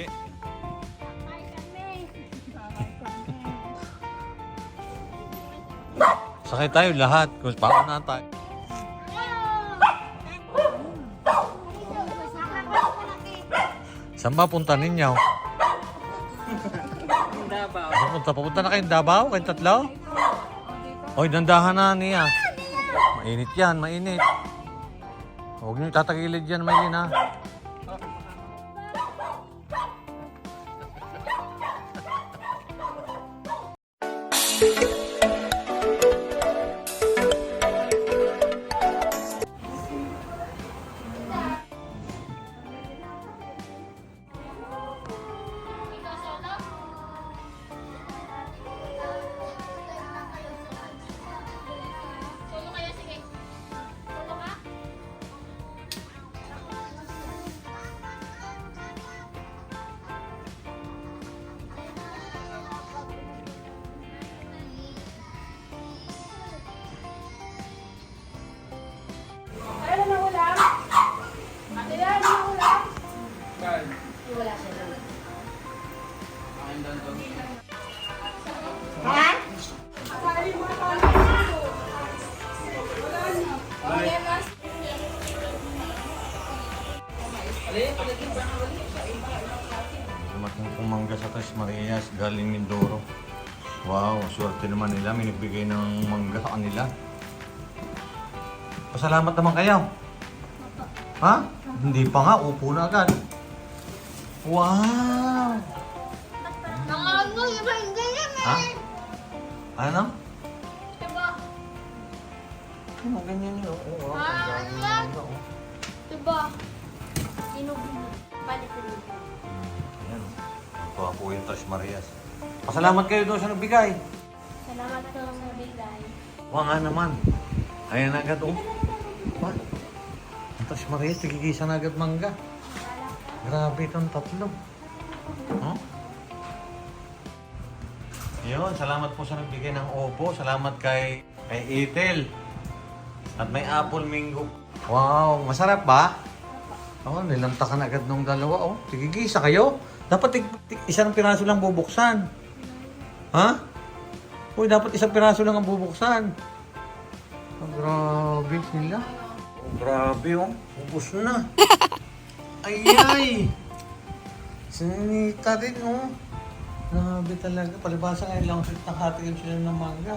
Okay. Sakay tayo lahat. Kung paano na tayo. Saan ba punta ninyo? Davao. Pupunta, papunta na kayong Davao? Kayong tatlo? Oy, dandahan na niya. Mainit yan, mainit. Huwag niyo tatagilid yan, Maylin ha. Wala siya doon. Ha? Sabi mo pa na. Okay, mas. Dumating pong mangga sa Tres Marias, galing Mindoro. Wow, swerte naman nila. May nagbigay ng mangga sa kanila. Pasalamat naman kayo. Ha? Hindi pa nga, upo na agad. Wow! Mga ano, iba hindi yan Ha? eh. Ano? Diba? Ano, ganyan yun. Oo, Ah, ang galing ano yan? mangga, oh. Diba? Palitin mo. Ayan. Ito po yung Tres Marias. Pasalamat kayo doon sa nagbigay. Salamat po sa bigay. Wa nga naman. Ayan agad oh. Ba? Ang Tres Marias, tigigisa na agad mangga. Grabe itong tatlo. Huh? Yun, salamat po sa nagbigay ng opo. Salamat kay kay Itel. At may apple mango. Wow, masarap ba? Oh, nilantakan agad nung dalawa oh. Tigigisa kayo. Dapat tig, tig- isang piraso lang bubuksan. Ha? Uy, dapat isang piraso lang ang bubuksan. Oh, grabe sila. Oh, grabe oh. Ubus na. ay, ay. Sinita din oh. Grabe talaga. Palibasa ngayon lang sila nakatigil sila ng mangga.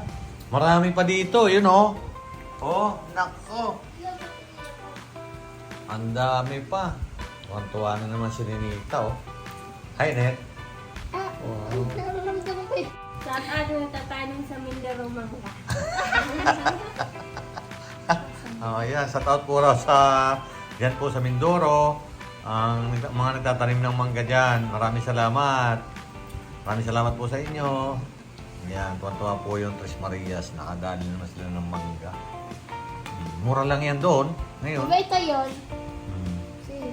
Marami pa dito, yun oh. Oh, nako. Ang dami pa. Tuwan-tuwa na naman si Ninita oh. Hi, Net. Wow. Nararamdaman ko eh. Saan ano sa Mindoro Mangga? Oh, yeah. Sa out po raw sa yan po sa Mindoro. Ang mga nagtatanim ng mangga dyan. Maraming salamat. Maraming salamat po sa inyo. Yan, tuwan-tuwa po yung Tres Marias. Nakadali naman sila ng mangga. Hmm, Mura lang yan doon. Ngayon. Diba ito yun? Hmm. Sige.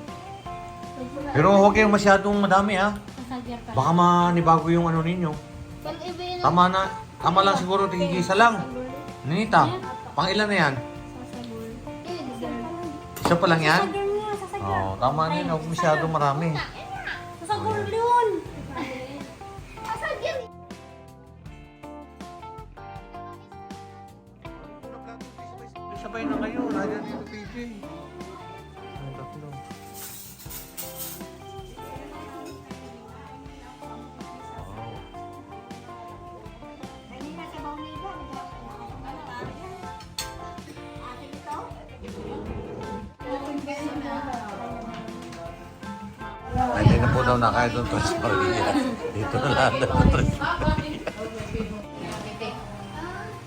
Pero huwag kayong masyadong madami ah. Kasagyan ka. Baka manibago yung ano ninyo. Pag iba yun. Tama na. Tama lang siguro, tigigisa lang. Ninita, pang ilan na yan? Sasabol. Eh, dessert. Isa pa lang yan? Oo, tama na yun. Huwag masyadong marami. Sasagol yun. Na po daw na kaya doon Tres Marias. Dito na lang daw Tres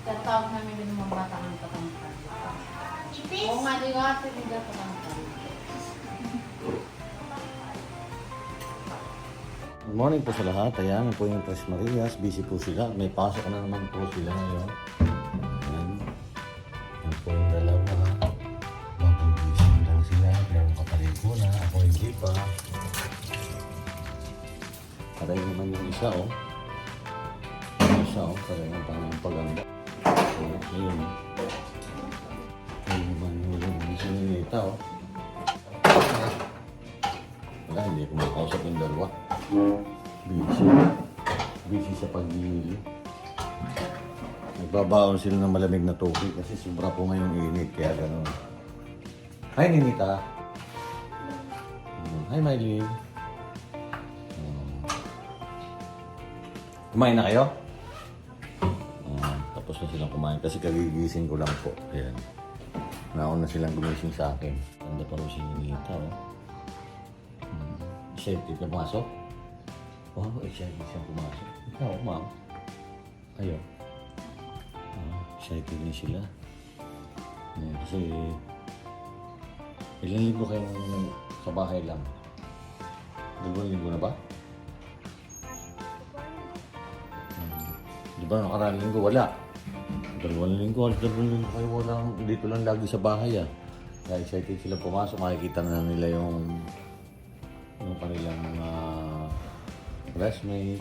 Tatawag namin yung mga bata ng katangkan. Oo nga, di nga, katangkan. Good morning po sa lahat. Ayan po yung Tres Marias. Busy po sila. May pasok na naman po sila ngayon. Paray naman yung isa oh. Yung isa oh. Paray ang pang paganda. So, ayun. Ayun naman yung isa yung ita oh. Wala, hindi ko makausap yung dalawa. Busy. Busy sa pag-iili. Nagbabaon sila ng malamig na tubig kasi sobra po ngayong init, kaya gano'n. Hi, Ninita. Hi, Miley. Kumain na kayo? Hmm, tapos na silang kumain kasi kagigising ko lang po. Ayan. Nauna silang gumising sa akin. Ganda pa rin si Ninita, oh. Hmm. Excited na pumasok? Wow, excited siyang pumasok. Ikaw, ma'am. Kayo. Ah, excited na sila. Hmm, kasi ilang linggo kayong sa bahay lang? Dalawang linggo na ba? Di ba nakaraan linggo wala? Dalawang linggo, dalawang linggo kayo walang, dito lang lagi sa bahay ah. Kaya excited sila pumasok, makikita na nila yung yung kanilang mga classmate,